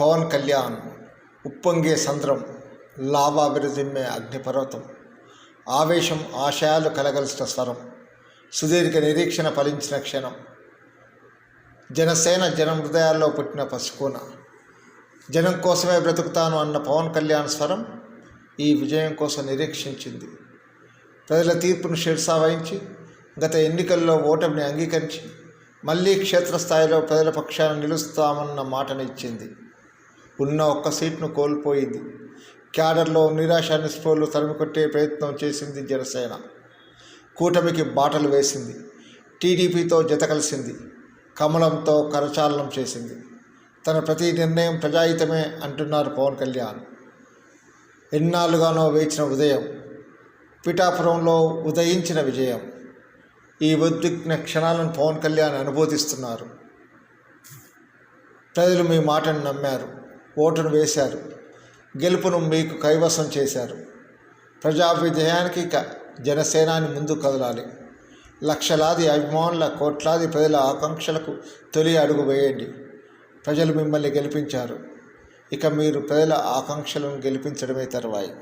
పవన్ కళ్యాణ్ ఉప్పొంగే సంద్రం లావా అగ్నిపర్వతం ఆవేశం ఆశయాలు కలగలిసిన స్వరం సుదీర్ఘ నిరీక్షణ ఫలించిన క్షణం జనసేన జనం హృదయాల్లో పుట్టిన పసుకూన జనం కోసమే బ్రతుకుతాను అన్న పవన్ కళ్యాణ్ స్వరం ఈ విజయం కోసం నిరీక్షించింది. ప్రజల తీర్పును శిర్సా వహించి గత ఎన్నికల్లో ఓటమిని అంగీకరించి మళ్ళీ క్షేత్రస్థాయిలో ప్రజల పక్షాన నిలుస్తామన్న మాటను ఇచ్చింది. ఉన్న ఒక్క సీట్ను కోల్పోయింది. క్యాడర్లో నిరాశ నిస్పృహలు తరిమికొట్టే ప్రయత్నం చేసింది జనసేన. కూటమికి బాటలు వేసింది. టీడీపీతో జత కలిసింది. కమలంతో కరచాలనం చేసింది. తన ప్రతి నిర్ణయం ప్రజాహితమే అంటున్నారు పవన్ కళ్యాణ్. ఎన్నాళ్ళుగానో వేచిన ఉదయం పిఠాపురంలో ఉదయించిన విజయం. ఈ ఉద్విగ్న క్షణాలను పవన్ కళ్యాణ్ అనుభూతిస్తున్నారు. ప్రజలు మీ మాటను నమ్మారు. ఓటును వేశారు. గెలుపును మీకు కైవసం చేశారు. ప్రజా విజయానికి ఇక జనసేనాని ముందు కదలాలి. లక్షలాది అభిమానుల కోట్లాది ప్రజల ఆకాంక్షలకు తొలి అడుగు వేయండి. ప్రజలు మిమ్మల్ని గెలిపించారు. ఇక మీరు ప్రజల ఆకాంక్షలను గెలిపించడమే తర్వాయి.